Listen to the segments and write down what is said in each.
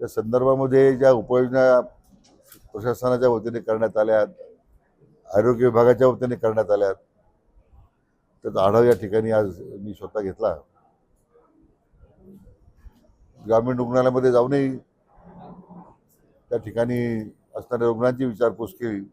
त्या संदर्भामध्ये ज्या उपाययोजना प्रशासनाच्या वतीने करण्यात आल्या आरोग्य विभागाच्या वतीने करण्यात आल्या त्याचा आढावा या ठिकाणी आज मी स्वतः घेतला. ग्रामीण रुग्णालयामध्ये जाऊनही त्या ठिकाणी असणाऱ्या रुग्णांची विचारपूस केली.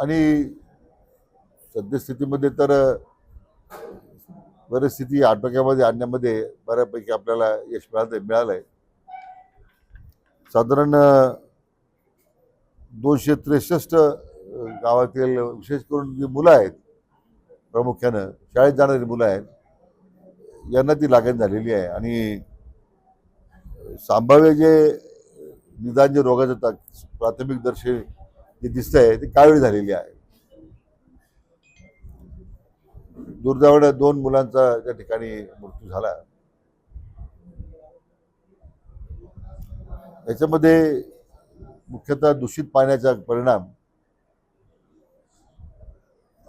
आणि सद्यस्थितीमध्ये तर परिस्थिती आटोक्यामध्ये आणण्यामध्ये बऱ्यापैकी आपल्याला यश मिळालं मिळालं आहे साधारण दोनशे त्रेसष्ट गावातील विशेष करून जी मुलं आहेत प्रामुख्यानं शाळेत जाणारी मुलं आहेत यांना ती लागण झालेली आहे. आणि संभाव्य जे निदान जे रोगाचं प्राथमिक दर्शन जे दिसतंय ती कावीळ झालेली आहे. दुर्दैवाने दोन मुलांचा त्या ठिकाणी मृत्यू झाला. याच्यामध्ये मुख्यतः दूषित पाण्याचा परिणाम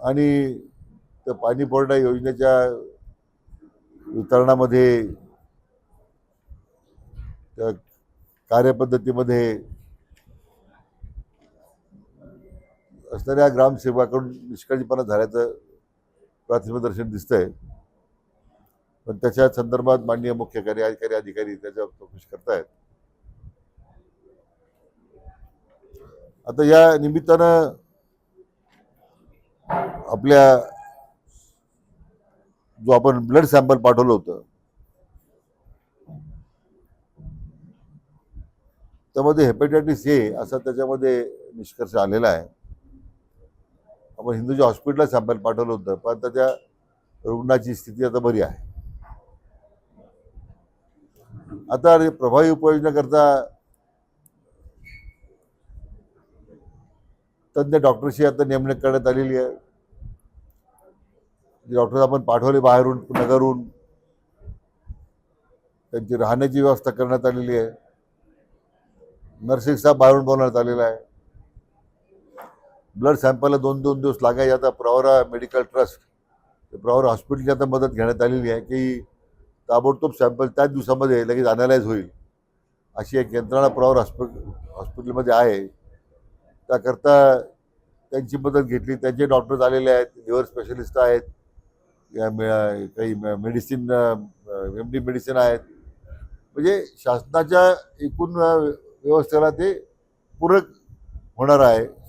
आणि त्या पाणी पुरवठा योजनेच्या वितरणामध्ये त्या कार्यपद्धतीमध्ये असणाऱ्या ग्रामसेवकाकडून निष्काळजीपणा झाल्याचं प्राथमिक दर्शन दिसतंय. पण त्याच्या संदर्भात माननीय मुख्य कार्यकारी अधिकारी त्याच्यावर चौकशी करतायत. आता या निमित्तानं आपल्या जो आपण ब्लड सॅम्पल पाठवलं होतं त्यामध्ये हेपेटायटिस ए असा त्याच्यामध्ये निष्कर्ष आलेला आहे. आपण हिंदूच्या हॉस्पिटलला सॅम्पल पाठवलं होतं पण आता त्या रुग्णाची स्थिती आता बरी आहे. आता प्रभावी प्रभावी उपाययोजनाकरता तज्ज्ञ डॉक्टरशी आता नेमणूक करण्यात आलेली आहे. जे डॉक्टर आपण पाठवले बाहेरून नगरहून त्यांची राहण्याची व्यवस्था करण्यात आलेली आहे. नर्सिंग स्टाफ बाहेरून बोलवण्यात आलेला आहे. ब्लड सॅम्पलला दोन दोन दिवस लागायचे. आता प्रवरा मेडिकल ट्रस्ट प्रवरा हॉस्पिटलची आता मदत घेण्यात आलेली आहे की ताबडतोब सॅम्पल त्याच दिवसामध्ये लगेच अनालाइज होईल. अशी एक यंत्रणा प्रवर हॉस्पिटल हॉस्पिटलमध्ये आहे. त्याकरता त्यांची मदत घेतली. त्यांचे डॉक्टर्स आलेले आहेत. लिव्हर स्पेशलिस्ट आहेत. या मे- काही मेडिसिन एम डी मेडिसिन आहेत. म्हणजे शासनाच्या एकूण व्यवस्थेला ते पूरक होणार आहे.